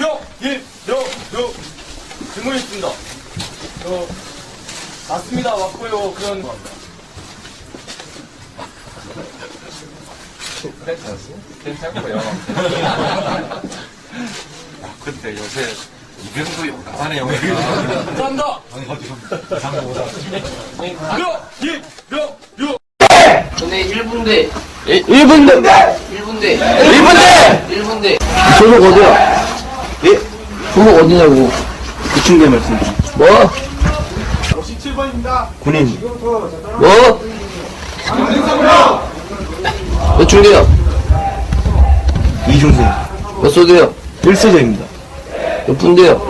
명, 일, 명, 명. 질문 있습니다. 저, 맞습니다. 맞고요. 그런. 괜찮고요. 근데 요새 이병도 용감하네요. 감사합니다. 명, 일, 명, 명. 근데 1분대 1분대 1분대 1분대 1분대 소속 어디야? 예? 소속 어디냐고 구충대 말씀 뭐? 57번입니다. 군인 뭐? 몇 중대요? 이중생 몇 소대요? 1소대입니다 몇 분대요?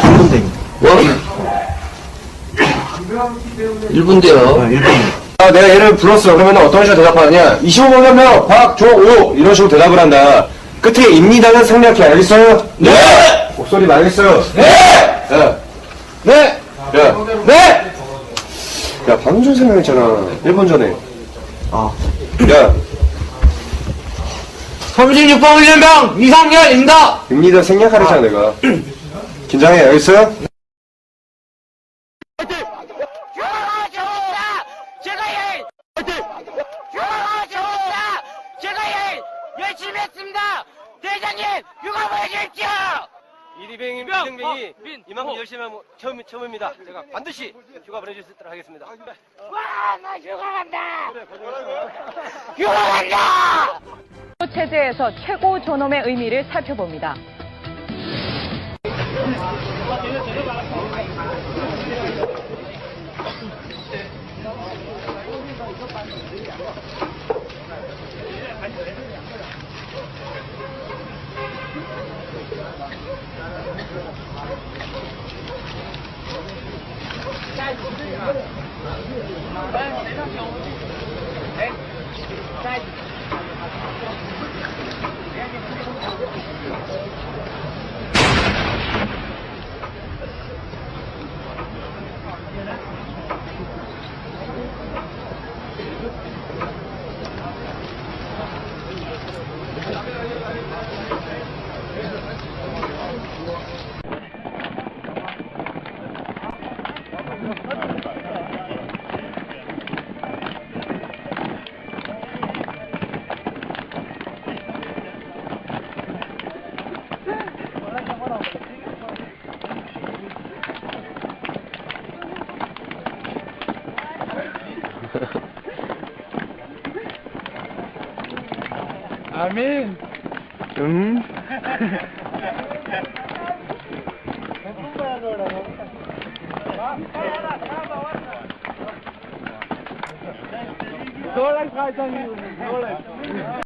3분대입니다 뭐? 1분대요 1분. 아, 내가 얘를 불렀어. 그러면 어떤 식으로 대답하느냐? 25명 박조오 이런 식으로 대답을 한다. 끝에 입니다는 생략해. 알겠어요? 네! 목소리 나겠어요? 네! 야. 네! 야. 네! 야, 방금 전 생각했잖아. 1분 전에. 아. 야, 36번 훈련병 이상열입니다 입니다 생략하랬잖아, 내가. 긴장해. 알겠어요? 열심히 했습니다. 대장님 누가 보여줄지요? 이리뱅이 이등뱅이 이만큼 열심히 하면 처음, 처음입니다. 제가 반드시 휴가 보내줄 수 있도록 하겠습니다. 와, 나 휴가 간다. 휴가 간다. 체제에서 최고 존엄의 의미를 살펴봅니다. 下一次，谁当小皇帝？Amém. đúng Go like try something. Go like.